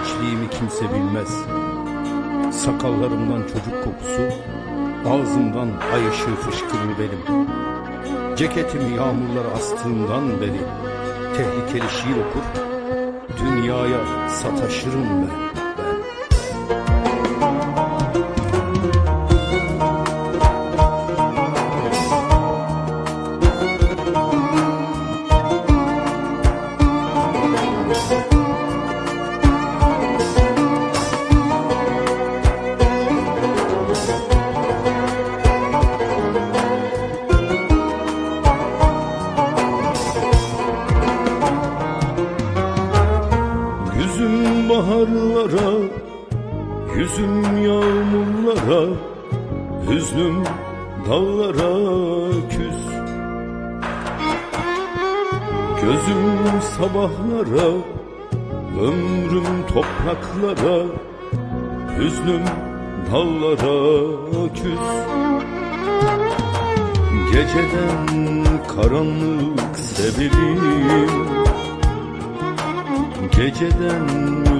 gençliğimi kimse bilmez. Sakallarımdan çocuk kokusu, ağzımdan ay ışığı fışkırır benim. Ceketimi yağmurlara astığımdan beri tehlikeli şiir okur, dünyaya sataşırım ben. Yüzüm yağmurlara, hüznüm dağlara küs. Gözüm sabahlara, ömrüm topraklara, hüznüm dallara küs. Geceden karanlık sebebim Geceden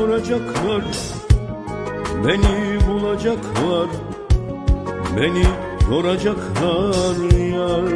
Beni soracaklar, beni bulacaklar, beni yoracaklar yar.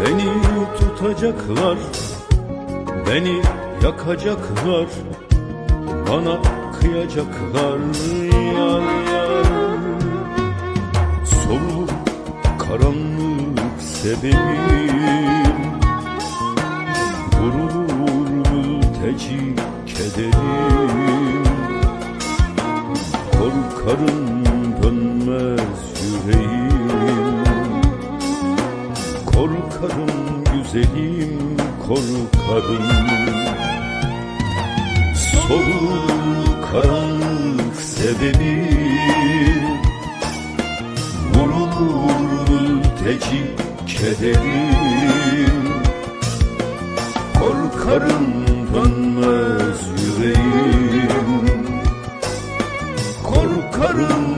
Beni tutacaklar, beni yakacaklar, bana kıyacaklar yar yar. Soluk karanlık sebebim mülteci kederim. Korkarım dönmez yüreğim. Korkarım güzelim korkarım Soluk karanlık sebebim Vurulur mülteci kederim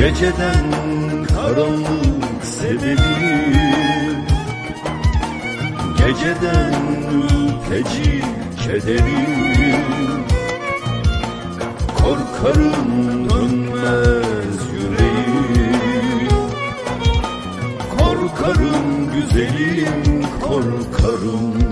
Geceden karanlık sebebim Geceden mülteci kederim Korkarım dönmez yüreğim Korkarım güzelim korkarım